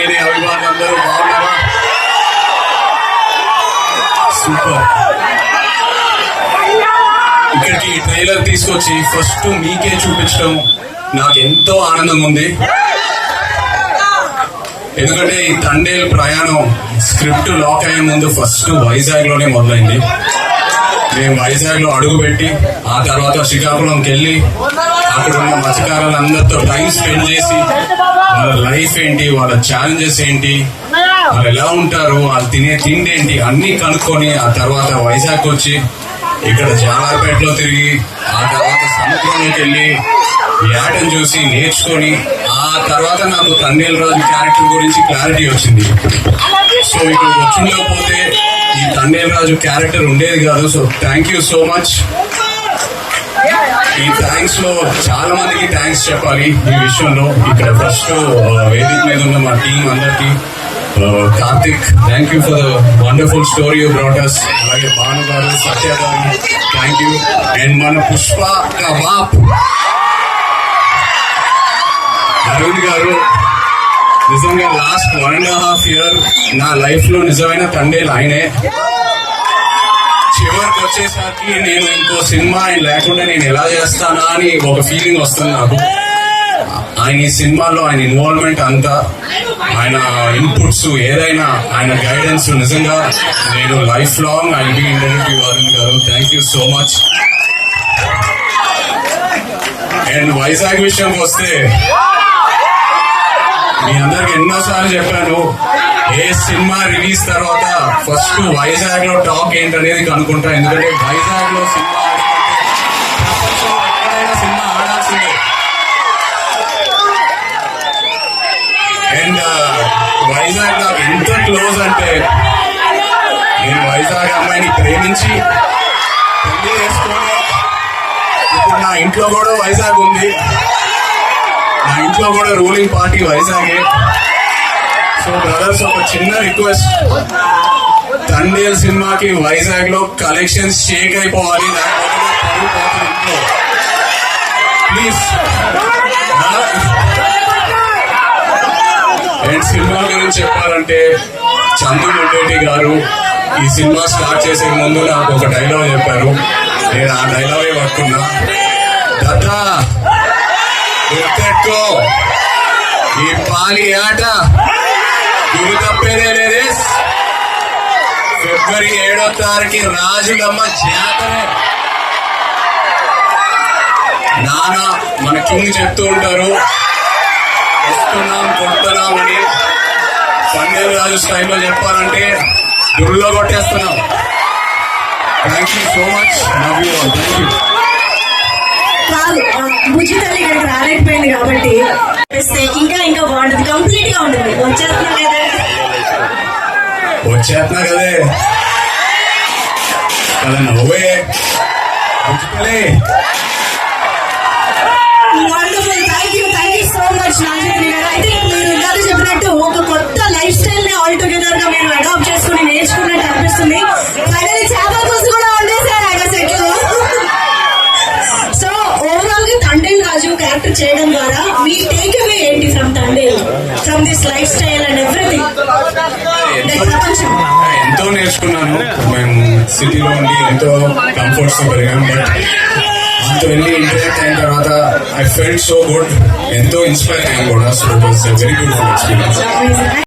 నేనే అభిమానులు అందరూ బాగున్నారా? సూపర్. ఇక్కడికి ట్రైలర్ తీసుకొచ్చి ఫస్ట్ మీకే చూపించడం నాకు ఎంతో ఆనందం ఉంది ఎందుకంటే ఈ తండేలు ప్రయాణం స్క్రిప్ట్ లాక్ అయ్యే ముందు ఫస్ట్ వైజాగ్లోనే మొదలైంది. మేము వైజాగ్లో అడుగు పెట్టి ఆ తర్వాత శ్రీకాకుళంకి వెళ్ళి అక్కడ ఉన్న మత్స్యకారులందరితో టైం స్పెండ్ చేసి వాళ్ళ లైఫ్ ఏంటి వాళ్ళ ఛాలెంజెస్ ఏంటి వాళ్ళు ఎలా ఉంటారు వాళ్ళు తినే తిండి ఏంటి అన్ని కనుక్కొని ఆ తర్వాత వైజాగ్ వచ్చి ఇక్కడ జాలార్పేటలో తిరిగి ఆ తర్వాత సముద్రంలోకి వెళ్ళి ఏటను చూసి నేర్చుకొని ఆ తర్వాత నాకు తండేల్ రాజు క్యారెక్టర్ గురించి క్లారిటీ వచ్చింది. సో ఇక్కడ వచ్చిండకపోతే ఈ తండేల్ రాజు క్యారెక్టర్ ఉండేది కాదు so thank you so much ఈ థ్యాంక్స్లో చాలా మందికి థ్యాంక్స్ చెప్పాలి ఈ విషయంలో. ఇక్కడ ఫస్ట్ uh, వేదిక మీద ఉన్న మా టీం అందరికి uh, Karthik thank you for the wonderful story you brothers అలాగే భాను గారు సత్య గారు థ్యాంక్ యూ అండ్ మన పుష్ప కబాబ్ అరుణ్ గారు నిజంగా last one and half year నా లైఫ్లో నిజమైన తండేలు ఆయనే. చివరికి వచ్చేసరికి నేను ఇంకో సినిమా ఆయన లేకుండా నేను ఎలా చేస్తానా అని ఒక ఫీలింగ్ వస్తుంది నాకు. ఆయన ఈ సినిమాలో ఆయన ఇన్వాల్వ్మెంట్ అంతా ఆయన ఇన్పుట్స్ ఏదైనా ఆయన గైడెన్స్ నిజంగా నేను life long I be indebted Varun garu. Thank you so much and Vizag విషయంకి వస్తే మీ అందరికి ఎన్నోసార్లు చెప్పాను ఏ సినిమా రిలీజ్ తర్వాత ఫస్ట్ వైజాగ్లో టాక్ ఏంటనేది కనుక్కుంటా. ఎందుకంటే వైజాగ్లో సినిమా సినిమా ఆడాల్సిందే. అండ్ వైజాగ్ నాకు ఎంత క్లోజ్ అంటే నేను వైజాగ్ అమ్మాయిని ప్రేమించి పెళ్ళి చేసుకొని ఇప్పుడు నా ఇంట్లో కూడా వైజాగ్ ఉంది. ఇంట్లో కూడా రూలింగ్ పార్టీ వైజాగే. సో బ్రదర్స్ ఒక చిన్న రిక్వెస్ట్ తండేల్ సినిమాకి వైజాగ్లో కలెక్షన్స్ షేక్ అయిపోవాలి ప్లీజ్ అండ్ సినిమా గురించి చెప్పాలంటే చందు ముడ్డేటి గారు ఈ సినిమా స్టార్ట్ చేసే ముందు నాకు ఒక డైలాగ్ చెప్పారు. నేను ఆ డైలాగే పట్టుకున్నా. దత్తా గుర్తెట్టుకో ఈ పాలి ఆట గురి తప్పేదే లేదే. ఫిబ్రవరి ఏడో తారీఖు రాజులమ్మ జాతర. నాన్న మన కింగ్ చెప్తూ ఉంటారు వస్తున్నాం కొడుతున్నాం అని పండేరు రాజు స్టైల్లో చెప్పాలంటే గురులో కొట్టేస్తున్నాం. Thank you so much love you thank you కాదు. బుజ్జి తల్లి గారికి రాలేకపోయింది కాబట్టి ఇంకా ఇంకా బాగుంటుంది. కంప్లీట్గా ఉంటుంది. వచ్చేస్తున్నా లేదా వచ్చేస్తున్నా కదే. కదా నవ్వే. Wonderful thank you thank you so much Naga Chaitanya garu. అయితే చేయడం ద్వారా మీ టేక్ అవే ఏంటి from Thandel from this life style and everything ఎంతో నేర్చుకున్నాను. మేము సిటీలో ఉండి ఎంతో కంఫర్ట్స్తో పెరిగాం. బట్ అంత వెళ్ళి ఇంటరాక్ట్ అయిన తర్వాత ఐ ఫెల్ట్ సో గుడ్ ఎంతో ఇన్స్పైర్ అయ్యాను కూడా. So it was very good experience.